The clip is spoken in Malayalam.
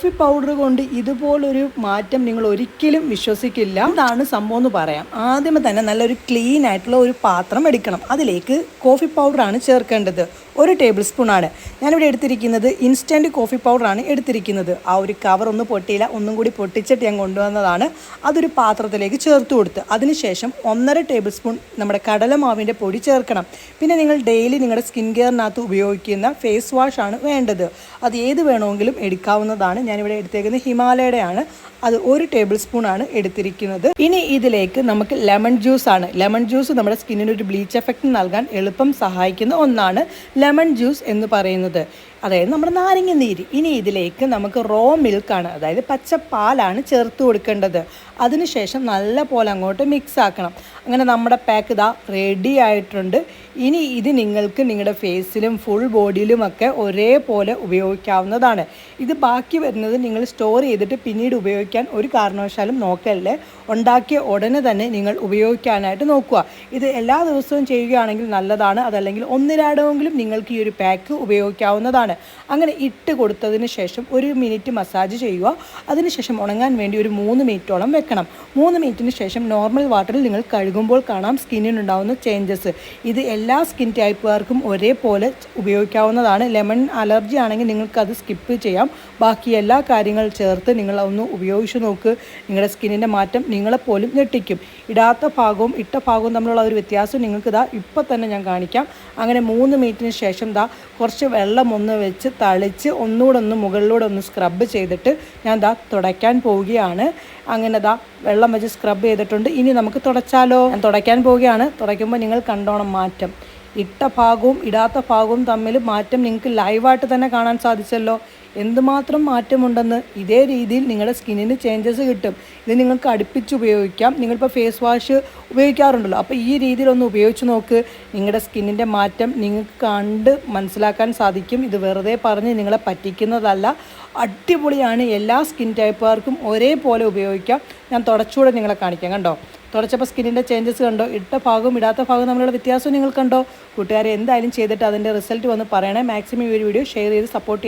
കോഫി പൗഡർ കൊണ്ട് ഇതുപോലൊരു മാറ്റം നിങ്ങൾ ഒരിക്കലും വിശ്വസിക്കില്ല. എന്താണ് സംഭവം എന്ന് പറയാം. ആദ്യമേ തന്നെ നല്ലൊരു ക്ലീൻ ആയിട്ടുള്ള ഒരു പാത്രം എടുക്കണം. അതിലേക്ക് കോഫി പൗഡറാണ് ചേർക്കേണ്ടത്. ഒരു ടേബിൾ സ്പൂൺ ആണ്. ഞാനിവിടെ എടുത്തിരിക്കുന്നത് ഇൻസ്റ്റന്റ് കോഫി പൗഡറാണ് എടുത്തിരിക്കുന്നത്. ആ ഒരു കവർ ഒന്ന് പൊട്ടിയില്ല. ഒന്നും കൂടി പൊട്ടിച്ചിട്ട് ഞാൻ കൊണ്ടുവന്നതാണ്. അതൊരു പാത്രത്തിലേക്ക് ചേർത്ത് കൊടുത്ത് അതിനുശേഷം ഒന്നര ടേബിൾ സ്പൂൺ നമ്മുടെ കടലമാവിന്റെ പൊടി ചേർക്കണം. പിന്നെ നിങ്ങൾ ഡെയിലി നിങ്ങളുടെ സ്കിൻ കെയറിനകത്ത് ഉപയോഗിക്കുന്ന ഫേസ് വാഷാണ് വേണ്ടത്. അത് ഏത് വേണമെങ്കിലും എടുക്കാവുന്നതാണ് ഞാനിവിടെ എടുത്തേക്കുന്നത് ഹിമാലയയുടെ ആണ് അത് ഒരു ടേബിൾ സ്പൂൺ ആണ് എടുത്തിരിക്കുന്നത്. ഇനി ഇതിലേക്ക് നമുക്ക് ലെമൺ ജ്യൂസ് ആണ് ലെമൺ ജ്യൂസ് നമ്മുടെ സ്കിന്നിന് ഒരു ബ്ലീച്ച് എഫക്റ്റ് നൽകാൻ എളുപ്പം സഹായിക്കുന്ന ഒന്നാണ് ലെമൺ ജ്യൂസ് എന്ന് പറയുന്നത്. അതായത് നമ്മുടെ നാരങ്ങ നീര്. ഇനി ഇതിലേക്ക് നമുക്ക് റോ മിൽക്കാണ് അതായത് പച്ച പാലാണ് ചേർത്ത് കൊടുക്കേണ്ടത്. അതിനുശേഷം നല്ല പോലെ അങ്ങോട്ട് മിക്സ് ആക്കണം. അങ്ങനെ നമ്മുടെ പാക്ക് ഇതാ റെഡി ആയിട്ടുണ്ട്. ഇനി ഇത് നിങ്ങൾക്ക് നിങ്ങളുടെ ഫേസിലും ഫുൾ ബോഡിയിലും ഒക്കെ ഒരേപോലെ ഉപയോഗിക്കാവുന്നതാണ്. ഇത് ബാക്കി വരുന്നത് നിങ്ങൾ സ്റ്റോർ ചെയ്തിട്ട് പിന്നീട് ഉപയോഗിക്കാൻ ഒരു കാരണവശാലും നോക്കല്ലേ. ഉണ്ടാക്കിയ ഉടനെ തന്നെ നിങ്ങൾ ഉപയോഗിക്കാനായിട്ട് നോക്കുക. ഇത് എല്ലാ ദിവസവും ചെയ്യുകയാണെങ്കിൽ നല്ലതാണ്. അതല്ലെങ്കിൽ ഒന്നിരാടമെങ്കിലും നിങ്ങൾക്ക് ഈ ഒരു പാക്ക് ഉപയോഗിക്കാവുന്നതാണ്. അങ്ങനെ ഇട്ട് കൊടുത്തതിന് ശേഷം ഒരു മിനിറ്റ് മസാജ് ചെയ്യുക. അതിനുശേഷം ഉണങ്ങാൻ വേണ്ടി ഒരു മൂന്ന് മിനിറ്റോളം വെക്കണം. മൂന്ന് മിനിറ്റിന് ശേഷം നോർമൽ വാട്ടറിൽ നിങ്ങൾ കഴുകുമ്പോൾ കാണാം സ്കിന്നിനുണ്ടാവുന്ന ചേഞ്ചസ് ഇത് എല്ലാ സ്കിൻ ടൈപ്പുകാർക്കും ഒരേപോലെ ഉപയോഗിക്കാവുന്നതാണ്. ലെമൺ അലർജി ആണെങ്കിൽ നിങ്ങൾക്ക് അത് സ്കിപ്പ് ചെയ്യാം. ബാക്കി എല്ലാ കാര്യങ്ങൾ ചേർത്ത് നിങ്ങൾ ഒന്ന് ഉപയോഗിച്ച് നോക്ക്. നിങ്ങളുടെ സ്കിന്നിന്റെ മാറ്റം നിങ്ങളെപ്പോലും ഞെട്ടിക്കും. ഇടാത്ത ഭാഗവും ഇട്ട ഭാഗവും തമ്മിലുള്ള ഒരു വ്യത്യാസം നിങ്ങൾക്ക് ഇതാ ഇപ്പം തന്നെ ഞാൻ കാണിക്കാം. അങ്ങനെ മൂന്ന് മിനിറ്റിന് ശേഷം ദാ കുറച്ച് വെള്ളം ഒന്ന് വെച്ച് തളിച്ച് ഒന്നുകൂടെ ഒന്ന് മുകളിലൂടെ ഒന്ന് സ്ക്രബ് ചെയ്തിട്ട് ഞാൻ ദാ തുടയ്ക്കാൻ പോവുകയാണ്. അങ്ങനെ ദാ വെള്ളം വെച്ച് സ്ക്രബ് ചെയ്തിട്ടുണ്ട്. ഇനി നമുക്ക് തുടച്ചാലോ? ഞാൻ തുടയ്ക്കാൻ പോവുകയാണ്. തുടയ്ക്കുമ്പോൾ നിങ്ങൾ കണ്ടോണം മാറ്റം. ഇട്ട ഭാഗവും ഇടാത്ത ഭാഗവും തമ്മിൽ മാറ്റം നിങ്ങൾക്ക് ലൈവായിട്ട് തന്നെ കാണാൻ സാധിച്ചല്ലോ. എന്തുമാത്രം മാറ്റമുണ്ടെന്ന് ഇതേ രീതിയിൽ നിങ്ങളുടെ സ്കിന്നിന് ചേഞ്ചസ് കിട്ടും. ഇത് നിങ്ങൾക്ക് അടുപ്പിച്ച് ഉപയോഗിക്കാം. നിങ്ങളിപ്പോൾ ഫേസ് വാഷ് ഉപയോഗിക്കാറുണ്ടല്ലോ. അപ്പോൾ ഈ രീതിയിലൊന്ന് ഉപയോഗിച്ച് നോക്ക്. നിങ്ങളുടെ സ്കിന്നിന്റെ മാറ്റം നിങ്ങൾക്ക് കണ്ട് മനസ്സിലാക്കാൻ സാധിക്കും. ഇത് വെറുതെ പറഞ്ഞ് നിങ്ങളെ പറ്റിക്കുന്നതല്ല. അടിപൊളിയാണ്. എല്ലാ സ്കിൻ ടൈപ്പുകാർക്കും ഒരേപോലെ ഉപയോഗിക്കാം. ഞാൻ തുടച്ചുകൂടെ നിങ്ങളെ കാണിക്കാം. കണ്ടോ? തുടച്ചപ്പോൾ സ്കിന്നിന്റെ ചേഞ്ചസ് കണ്ടോ? ഇട്ട ഭാഗവും ഇടാത്ത ഭാഗവും തമ്മിലുള്ള വ്യത്യാസവും നിങ്ങൾ കണ്ടോ? കൂട്ടുകാരെ എന്തായാലും ചെയ്തിട്ട് അതിന്റെ റിസൾട്ട് വന്ന് പറയണേ. മാക്സിമം ഈ ഒരു വീഡിയോ ഷെയർ ചെയ്ത് സപ്പോർട്ട്